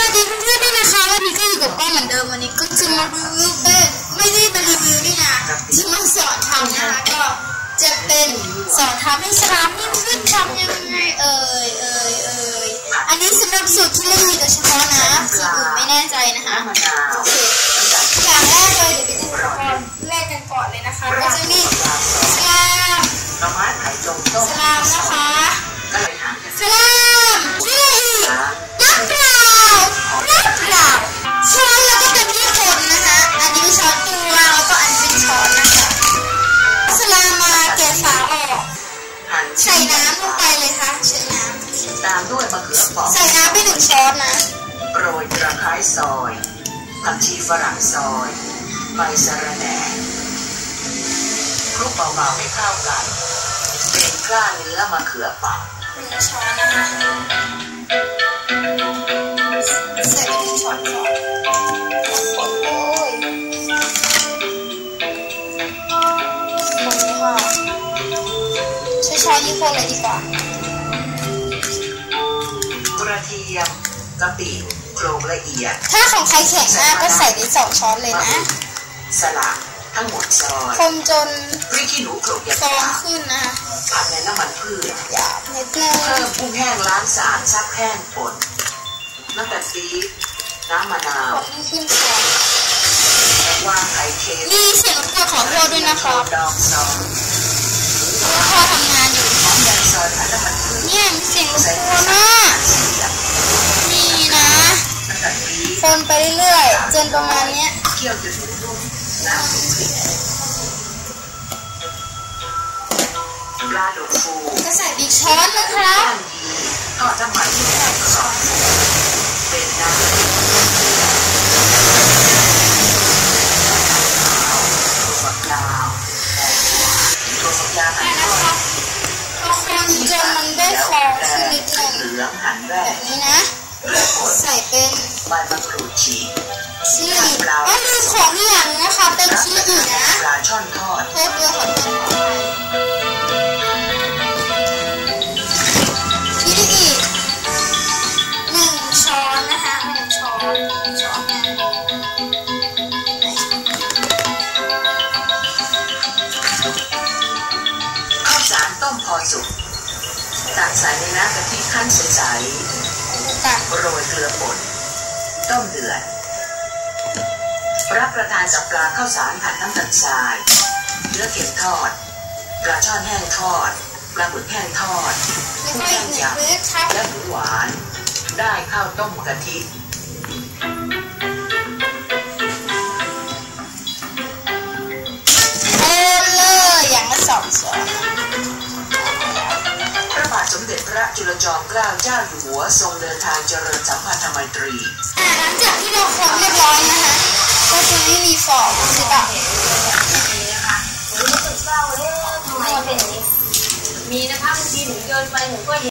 วัสดีเพื่อนๆด้วยนะคะวันนี้ก็อยู่กับป้าเหมือนเดิมวันนี้ก็จะมารีวิวเป็นไม่ได้เป็นรีวิวนี่นะจะมาสอนทำนะคะก็จะเป็นสอนทำให้สลามนิ่มขึ้นทำยังไงเอ่ยเอ่ยเอ่ยอันนี้สำหรับสูตรที่เล่นโดยเฉพาะนะสูตรอื่นไม่แน่ใจนะคะโอเคอยาก มด้วยมะเขือเปอกำใส่น้ำไปหนึ่งช้อนนะโปรยตะไคร้ซอย ผักชีฝรั่งซอย ใบสะระแหน่คลุกเบาๆให้เข้ากันเป็นกล้าเนื้อมะเขือเปอกหนึ่งช้อนนะคะใส่ไปหนึ่งช้อนก่อนคนเลยคนเลยค่ะใช้ช้อนยี่ห้อเลยดีกว่าก ระเทียมกะปิโคลกละเอียด ถ้าของใครแข็งมากก็ใส่ได้สองช้อนเลยนะ สลัดทั้งหมดซอยคนจนพริกขี้หนูโขลกหยาฟองบขึ้นนะคะๆผัดในน้ำมันพืชหยาบนิดนึงเพิ่มกุ้งแห้งล้างสะอาดซักแห้งป่นน้ำตาลปี๊บน้ำมะนาวกดให้ขึ้นฟองวางไข่เค็มมีเสียงรบกวนขอโทษด้วยนะครับดองซอย เพราะพ่อทำงานอยู่ หอมแดงซอยผัดน้ำมันพืช เนี่ยมีเสียงรบ ใส่ ก ห ว มู น สั อะ บเสียบ นี่นะ น้ำตาล ปี๊บคนไปเรื่อยๆจนประมาณเนี้ยเคี่ยวจนนุ่มน้ำสุกพริกปลาดุกฟูก็ใส่อีกช้อนนะครับย่างยีทอดน้ำมันที่แห้งกรอบเป็นน้ำถั่วฝักยาวถั่วฝักยาวหั่นทอดพอคนจนมันได้ฟองขึ้นนิดนึงเหลืองหั่นแรแบกบนี้นะแล้วกด ใส่เป็นใบมะกรูดฉีกชิลลี่อ๋อลืมของอีกอย่างนึงนะคะเป็นชิลลี่นะปลาช่อนทอดโทษด้วยขอโทษขออภัยชิลลี่อีกหนึ่งช้อนนะคะหนึ่งช้อนช้อนนะข้าวสารต้มพอสุกตักใส่ในน้ำกะทิขั้นใส ตักๆโรยเกลือป่นต้มเดือดรับประทานกับปลาข้าวสารผัดน้ำตาลทรายเนื้อเค็มทอดปลาช่อนแห้งทอดปลาหมึกแห้งทอดแล้วกุ้งก็อีแห้กงหนึ่งยมื้อครับำและหมูหวาน ได้ข้าวต้มกะทิโอนเลยอย่างละสองช้อน ระจุลจอมเกล้าเจ้าอยู่หัวทรงเดินทางเจริญสัมพันธไมตรีอ่าหลังจากที่เราคนเรียบร้อยนะคะก็จะไม่มีฟองใช่ปะรู้สึกเศร้าเลยทำไมเป็นอย่างนี้มีนะคะบางทีหนูโยนไปหนูก็เห็น